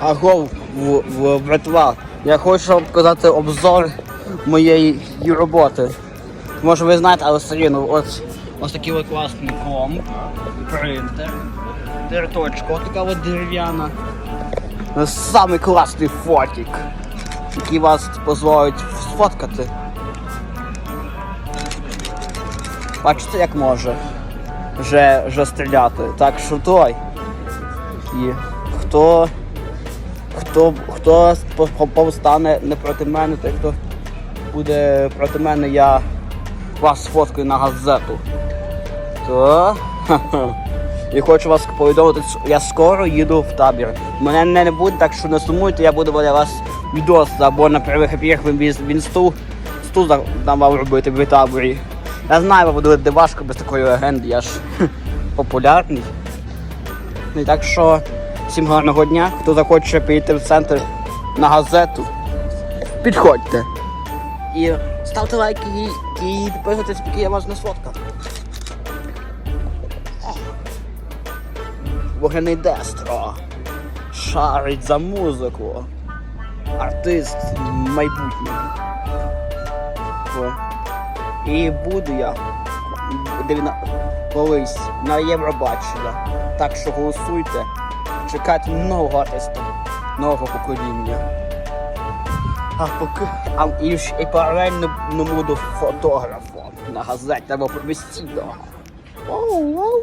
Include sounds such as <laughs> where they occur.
Агов в, в братва. Я хочу вам показати обзор моєї роботи. Може ви знаєте, але все рівно, ось, ось такий от класний комп, принтер, дирточка, ось така от дерев'яна. Самий класний фотик, який вас дозволить сфоткати. Бачите, як може вже, вже стріляти. Так що той. І хто, хто, хто по- по- повстане не проти мене, той хто буде проти мене, я вас сфоткаю на газету. То. <laughs> І хочу вас повідомити, я скоро їду в табір. Мене не, буде, так що не сумуйте, я буду для вас відос або на первих епіях він, він сту, дам вам робити в таборі. Я знаю, вам буде важко без такої легенди, я ж <laughs> популярний. І так що всім гарного дня. Хто захоче прийти в центр на газету, підходьте. І ставте лайки і, і підписуйтесь, поки я вас не сфоткав. Вогняний Дестро. Шарить за музику. Артист майбутнього. І буду я колись на Євробачення. Так що голосуйте. Чекайте нового артиста, нового покоління. А поки а і, ж- і паралельно не буду фотографом на газеті або професійного. Оу, оу.